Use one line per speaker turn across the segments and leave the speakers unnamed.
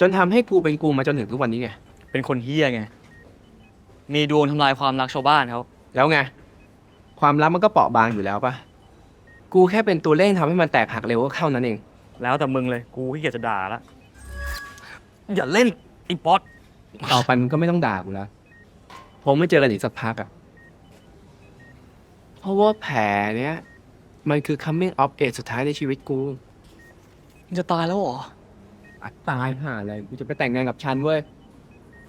จนทำให้กูเป็นกูมาจนถึงทุกวันนี้ไง
เป็นคนเฮี้ยไง มีดวงทำลายความรักชาวบ้านเขา
แล้วไง ความลับมันก็เปราะบางอยู่แล้วปะกูแค่เป็นตัวเร่งทำให้มันแตกหักเร็วก็เข้านั้นเอง
แล้วแต่มึงเลย กูขี้เกียจจะด่าละ อย่าเล่นไอ้ป๊อต
ต่อไปมึงก็ไม่ต้องด่ากูแล้วผมไม่เจอกันอีกสักพักอะเพราะว่าแผลเนี้ย มันคือ coming of age สุดท้ายในชีวิตกู
มึงจะตายแล้วเหรอ
อะตายห่าอะไรกูจะไปแต่งงานกับฉันเว้ย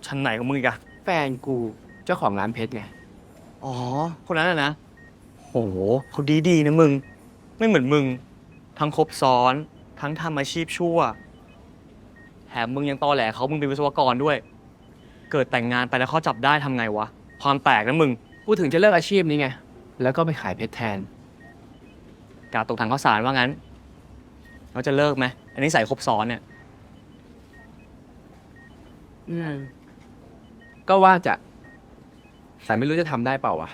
ชั้นไหนของมึงอีกอะ
แฟนกูเจ้าของร้านเพชรไง
อ๋อ คนนั้นน่ะนะ โหเขาดีดีๆนะมึง ไม่เหมือนมึง ทั้งครบซ้อน ทั้งทำอาชีพชั่ว แถมมึงยังตอแหลเขามึงเป็นวิศวกรด้วย เกิดแต่งงานไปแล้วเขาจับได้ทำไงวะ ความแตกนะมึง
กูถึงจะเลิกอาชีพนี้ไง แล้วก็ไปขายเพชรแทน
กาตกถังข้าวสารว่างั้น เราจะเลิกไหม อันนี้ใส่ครบซ้อนเนี่ย
อืมก็ว่าจะ แต่ไม่รู้จะทำได้เปล่าวะ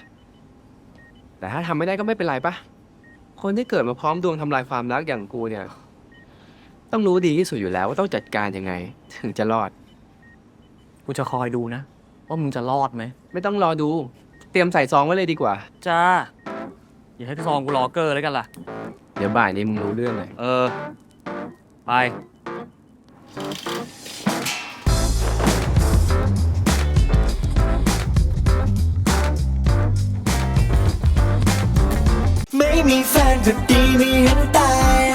แต่ถ้าทำไม่ได้ก็ไม่เป็นไรปะคนที่เกิดมาพร้อมดวงทำลายความรักอย่างกูเนี่ย ต้องรู้ดีที่สุดอยู่แล้วว่าต้องจัดการยังไง ถึงจะรอด
กูจะคอยดูนะ ว่ามึงจะรอดไหม
ไม่ต้องรอดู เตรียมใส่ซองไว้เลยดีกว่า
จ้า อย่าให้ซองกูรอเกอร์แล้วกันล่ะ
เดี๋ยวบ่ายนี้มึงรู้เรื่องเลย
เออ ไป
Make me find the TV and die.